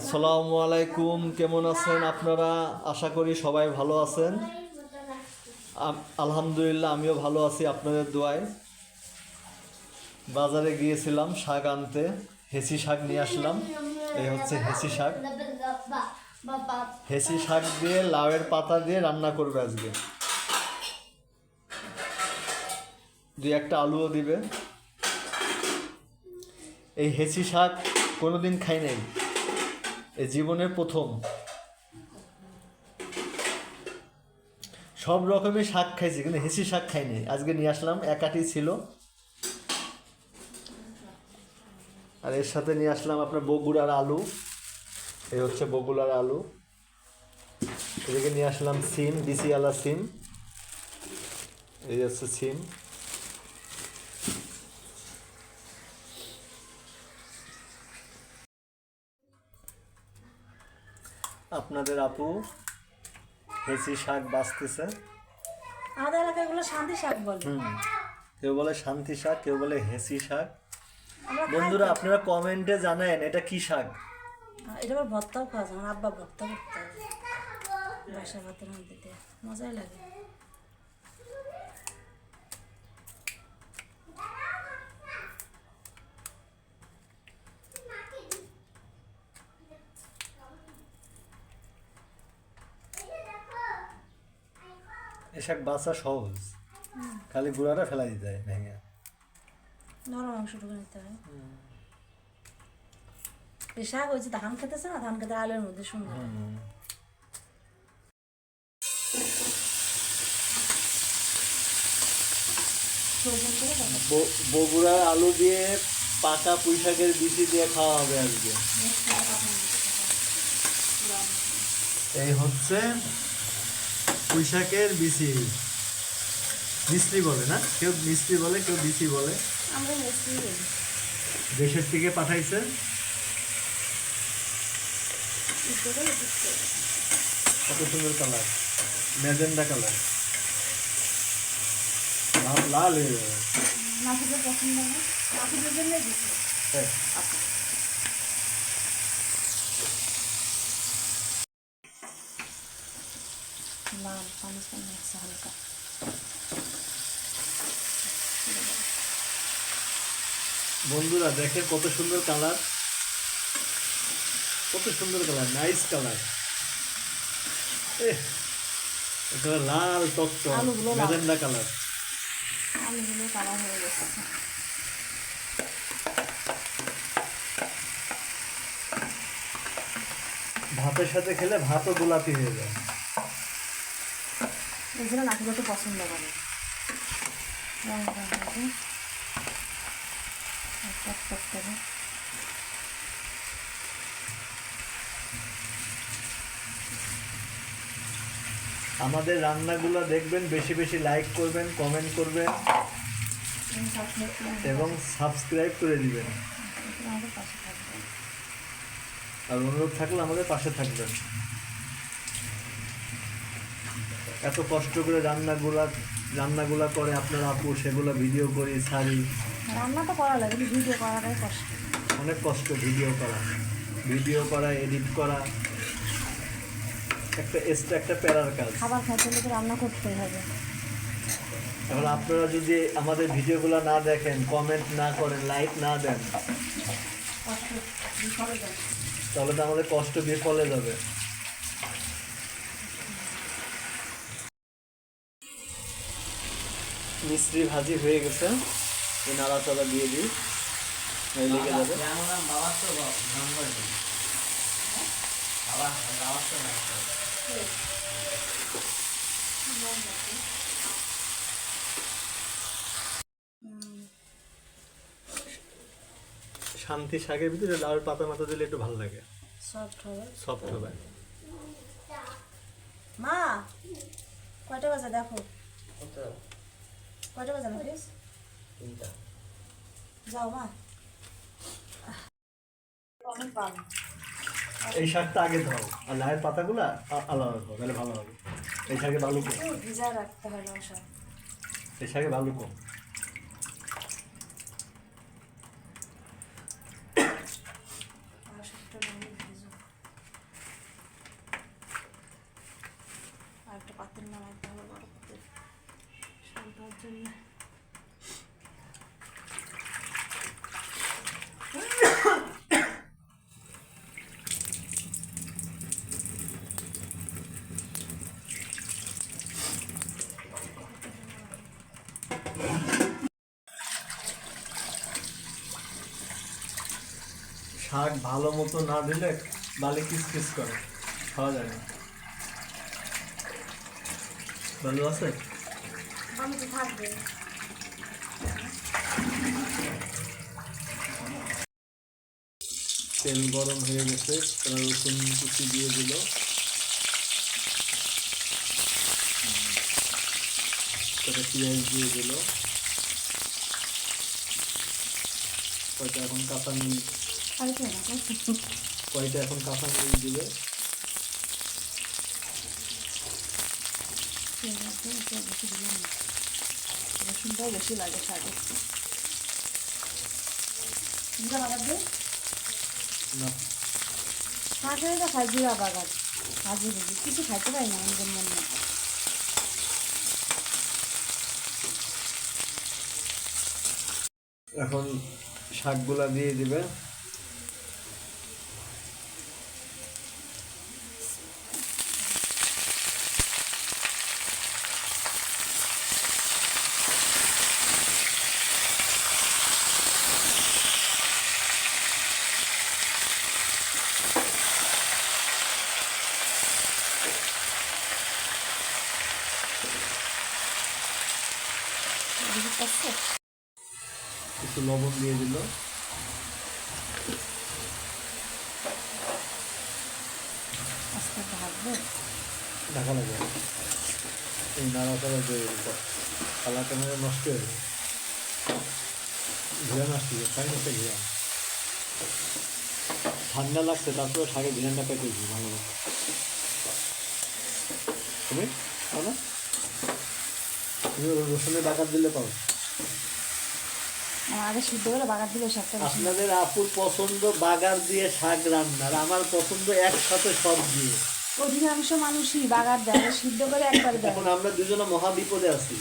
আসসালামু আলাইকুম, কেমন আছেন আপনারা? আশা করি সবাই ভালো আছেন। আলহামদুলিল্লাহ, আমিও ভালো আছি আপনাদের দোয়ায়। বাজারে গিয়েছিলাম, শাক আনতে। হেসি শাক নিয়ে আসলাম। এই হচ্ছে হেসি শাক। হেসি শাক দিয়ে লাউয়ের পাতা দিয়ে রান্না করবে আজকে। দুই একটা আলুও দিবে। এই হেসি শাক কোনোদিন খাই নাই। এই জীবনের প্রথম। সব রকমের শাক খাইছি, কিন্তু হেসি শাক খাইনি। আজকে নিয়ে আসলাম, একাটি ছিল। আর এর সাথে নিয়ে আসলাম আপনার বগুড়ার আলু। এই হচ্ছে বগুড়ার আলু। এদিকে নিয়ে আসলাম সিম আলা সিম। এই হচ্ছে সিম। আপনাদের আপু হেসি শাক বাঁচতেছে। আমাদের এলাকায় এগুলো শান্তি শাক বলে। হুম। কেউ বলে শান্তি শাক কেউ বলে হেসি শাক। বন্ধুরা আপনারা কমেন্টে জানেন এটা কি শাক? এটা আবার ভর্তাও খাওয়া যায় আমার আব্বা ভর্তা করতে। হয় বাসা ভাতের মধ্যে মজাই লাগে। শাক বাঁচা সহজ। খালি গুঁড়াটা ফেলা দিতে হয় ভেঙে। নরম অংশটুকু নিতে হয়। এই শাক ওই যে ধান খেতেছে না ধান খেতে আলুর মধ্যে সুন্দর। বগুড়ার আলু দিয়ে পাকা পুঁই শাকের বিচি দিয়ে খাওয়া হবে আজকে। এই হচ্ছে পুঁই শাকের বিচি। মিস্ত্রি বলে না? কেউ মিস্ত্রি বলে কেউ বিচি বলে। আমরা দেশের থেকে পাঠাইছে। ইচ্ছে করে দিচ্ছে। কত সুন্দর কালার। Magenta colour. লাল লাল হয়ে যাবে। পছন্দ জন্যই দিচ্ছে। হ্যাঁ। লাল পানি পানি আছে হালকা বন্ধুরা দেখেন কত সুন্দর কালার। কত সুন্দর কালার নাইস কালার। লাল টকটক। Magenta colour. আলুগুলো কালার হয়ে গেছে। ভাতের সাথে খেলে ভাতও গোলাপি হয়ে যায়। জন্য নাতিগুলো একটু পছন্দ করে। হবে আমাদের রান্নাগুলো দেখবেন বেশি বেশি লাইক করবেন কমেন্ট করবেন এবং সাবস্ক্রাইব করে দিবেন। আর অনুরোধ থাকলে আমাদের পাশে থাকবেন। এত কষ্ট করে রান্নাগুলা রান্নাগুলা করে আপনার আপু সেগুলো ভিডিও করি ছাড়ি রান্না তো করা লাগে ভিডিও করাটাই কষ্ট। অনেক কষ্ট ভিডিও করা। ভিডিও করা এডিট করা। একটা এক্সট্রা একটা প্যারার কাজ। খাবার খাইতে হলে তো রান্না করতেই হবে। এখন আপনারা যদি আমাদের ভিডিওগুলো না দেখেন কমেন্ট না করেন লাইক না দেন তাহলে তো আমাদের কষ্ট বিফলে যাবে। মিশ্রি ভাজি হয়ে গেছে। এই নাড়াচাড়া দিয়ে দিই। লেগে যাবে। শান্তি শাকের ভিতরে লাউয়ের পাতা মাথা দিলে একটু ভালো লাগে। সফট হবে। সফট হবে। মা কয়টা বাজে দেখো। কয়টা বাজানো প্লিজ যাও মা অনেক ভালো এই শাকটা আগে ধরো। আর লাহের পাতাগুলা আলাদা দাও তাহলে ভালো হবে। এই শাকে ভালো কম। ভিজা রাখতে হয় এই শাকে ভালো কম আর সেটা ভিজো শাক ভালো মতো না দিলে বালি কিস কিস করে, খাওয়া যায় না। ভালো আছে? তেল গরম হয়ে গেছে তারা রসুন কুচি দিয়ে দিল। তারপরে পেঁয়াজ দিয়ে দিল। এখন কাঁচা কয়টা এখন কাঁচা মিল দিবে রসুনটাও বেশি লাগে শাকে। জিরা বাগার দে। না। শাকে তো খাই জিরা বাগার। ভাজি ভুজি কিছু খাইতে পারি না আমাদের মনে এখন শাকগুলা দিয়ে দিবে। বুঝতে পারছ কিছু লবণ দিয়ে দিল। আস্তে ঢাকা লাগে। এই নাড়াচাড়া দিয়ে দিল কালার ক্যামেরা নষ্ট হয়ে গেল ঘিরান তাই ঘিরান ঠান্ডা লাগছে তারপরে শাকে ঘিরানটা পেতেছি ভালো তুমি? রসুনের ডাকাত দিলে পাও আগে সিদ্ধ করে বাগার দিলে শাকটা আপনাদের আপুর পছন্দ বাগার দিয়ে শাক রান্নার আমার পছন্দ একসাথে সব দিয়ে। অধিকাংশ মানুষই বাগার দেয় সিদ্ধ করে একবার দেয়। এখন আমরা দুজনে মহা বিপদে আছি।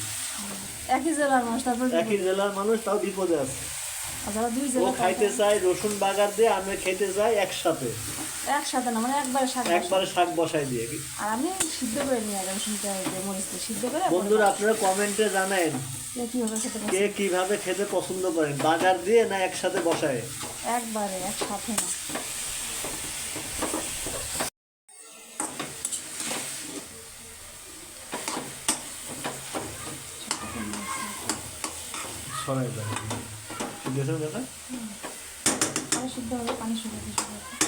একই জেলার মানুষ তারপর একই জেলার মানুষ তাও বিপদে আছে। দুই ও জেলা খাইতে চাই রসুন বাগার দিয়ে আমি খেতে চাই একসাথে। একসাথে না মানে একবারে শাক একবারে শাক বসাই দিয়ে আর আমি সিদ্ধ করে নিয়ে রসুনটা দিয়ে মরিচ সিদ্ধ করে বন্ধুরা আপনারা কমেন্টে জানান কে কীভাবে খেতে পছন্দ করেন বাগার দিয়ে না একসাথে বসায়? একবারে একসাথে না। সরাই দাদা আরও সিদ্ধ হবে পানি শুকিয়ে দিয়ে শুকিয়ে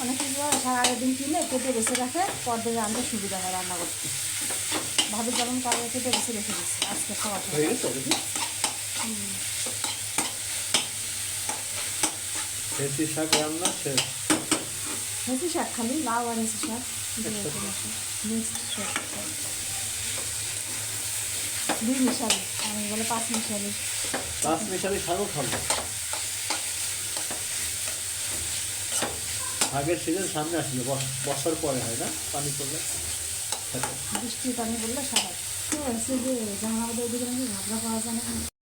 অনেকে কি করে সারা আগের দিন কিনে কেটে বেছে রাখে পরদিন রান্নার সুবিধা হয় রান্না করতে। ভাবি যেমন কাগজে কেটে বেছে রেখে দিচ্ছি আজকে খাওয়া হেসি শাক রান্না শেষ? হেসি শাক খালি লাউ আর শাক মিক্সড শাক। দুই মিশালি আমি বলে পাঁচ মিশালি। পাঁচ মিশালি শাকও খাব। আগের সিজন সামনে আসলে বর্ষার পরে, হয় না? পানি পড়লে? বৃষ্টির বৃষ্টি পানি পড়লে সারা তো যে জাহানাবাদের ওদিকে নাকি ঘাবড়া পাওয়া যায় না।